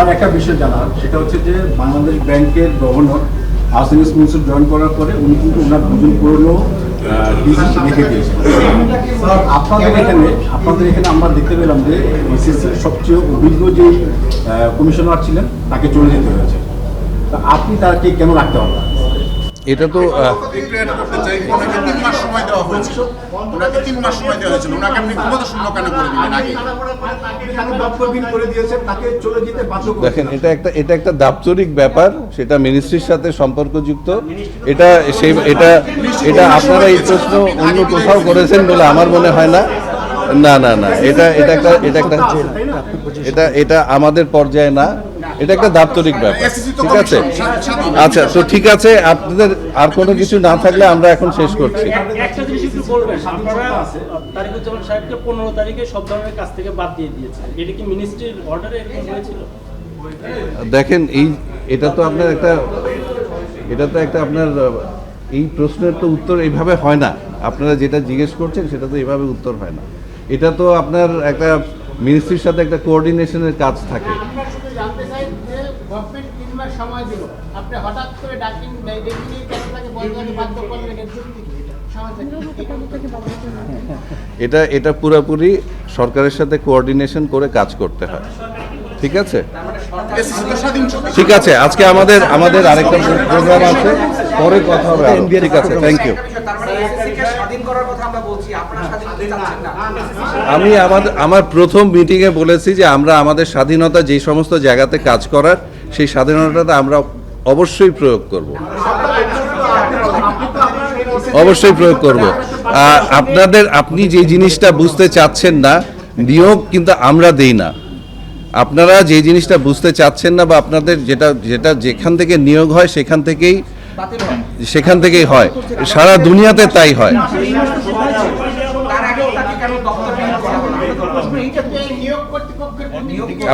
Sir একটা বিষয় জানার, সেটা হচ্ছে যে বাংলাদেশ ব্যাংকের গভর্নর হাউসিং মনসুর জয়েন করার পরে উনি কিন্তু ওনার দুজন পুরনো রেখে দিয়েছেন। আপনাদের এখানে আপনাদের এখানে আমরা দেখতে পেলাম যে বিসিসির সবচেয়ে অভিজ্ঞ যে কমিশনার ছিলেন, তাকে চলে যেতে হয়েছে। তা আপনি তাকে কেন রাখতে পারবেন এটা তো। দেখেন, এটা একটা এটা একটা দাপ্তরিক ব্যাপার, সেটা মিনিস্ট্রির সাথে সম্পর্কযুক্ত এটা সেই, এটা এটা আপনারা এই প্রশ্ন অন্য কোথাও করেছেন বলে আমার মনে হয় না না না না, এটা এটা একটা এটা একটা, এটা এটা আমাদের পর্যায়ে না এটা একটা দাপ্তরিক ব্যাপার। ঠিক আছে। আচ্ছা তো ঠিক আছে আপনাদের আর কোনো কিছু না থাকলে আমরা এখন শেষ করছি। একটা জিনিস একটু বলবেন আপনারা তারিকুজ্জামান সাহেবকে পনেরো তারিখে সব ধরনের কাজ থেকে বাদ দিয়ে দিয়েছে। এটা কি মিনিস্ট্রির অর্ডারে এরকম হয়েছিল? দেখেন এই এটা তো আপনার একটা এটা তো একটা আপনার এই প্রশ্নের তো উত্তর এইভাবে হয় না। আপনারা যেটা জিজ্ঞেস করছেন সেটা তো এইভাবে উত্তর হয় না। এটা তো আপনার একটা মিনিস্ট্রির সাথে একটা কোঅর্ডিনেশনের কাজ থাকে আমরা শুধু জানতে চাই যে গভর্নমেন্ট তিন মাস সময় দিল। আপনি হঠাৎ করে ডাকিং ডেকে কেন তাকে বাধ্য করলেন এর যুক্তি এটা এটা পুরোপুরি সরকারের সাথে কোঅর্ডিনেশন করে কাজ করতে হয়। ঠিক আছে? ঠিক আছে আজকে আমাদের আমাদের আরেকটা প্রোগ্রাম আছে। পরে কথা হবে। ঠিক আছে থ্যাংক ইউ আমরা আমি আমাদের আমার প্রথম মিটিংয়ে বলেছি যে আমরা আমাদের স্বাধীনতা যেই সমস্ত জায়গাতে কাজ করার সেই স্বাধীনতাটা আমরা অবশ্যই প্রয়োগ করব। অবশ্যই প্রয়োগ করব। আপনাদের, আপনি যে জিনিসটা বুঝতে চাচ্ছেন না, নিয়োগ কিন্তু আমরা দেই না। আপনারা যে জিনিসটা বুঝতে চাচ্ছেন না বা আপনাদের যেটা যেটা যেখান থেকে নিয়োগ হয়, সেখান থেকেই সেখান থেকেই হয়। সারা দুনিয়াতে তাই হয়।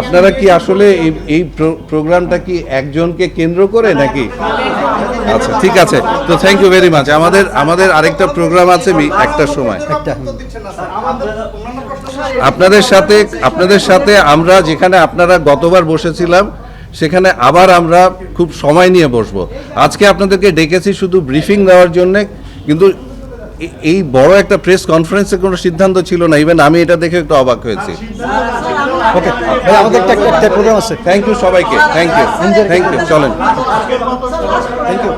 আপনারা কি আসলে এই প্রোগ্রামটা কি একজনকে কেন্দ্র করে নাকি? আচ্ছা ঠিক আছে। তো থ্যাংক ইউ ভেরি মাচ আমাদের আমাদের আরেকটা প্রোগ্রাম আছে একটার সময়। আপনাদের সাথে আপনাদের সাথে আমরা যেখানে আপনারা গতবার বসেছিলাম, সেখানে আবার আমরা খুব সময় নিয়ে বসবো। আজকে আপনাদেরকে ডেকেছি শুধু ব্রিফিং দেওয়ার জন্য, কিন্তু এই বড় একটা প্রেস কনফারেন্সের কোনো সিদ্ধান্ত ছিল না ইভেন আমি এটা দেখে একটু অবাক হয়েছি। ওকে আমাদের একটা একটা প্রোগ্রাম আছে। থ্যাংক ইউ সবাইকে। থ্যাংক ইউ থ্যাংক ইউ চলেন। Thank you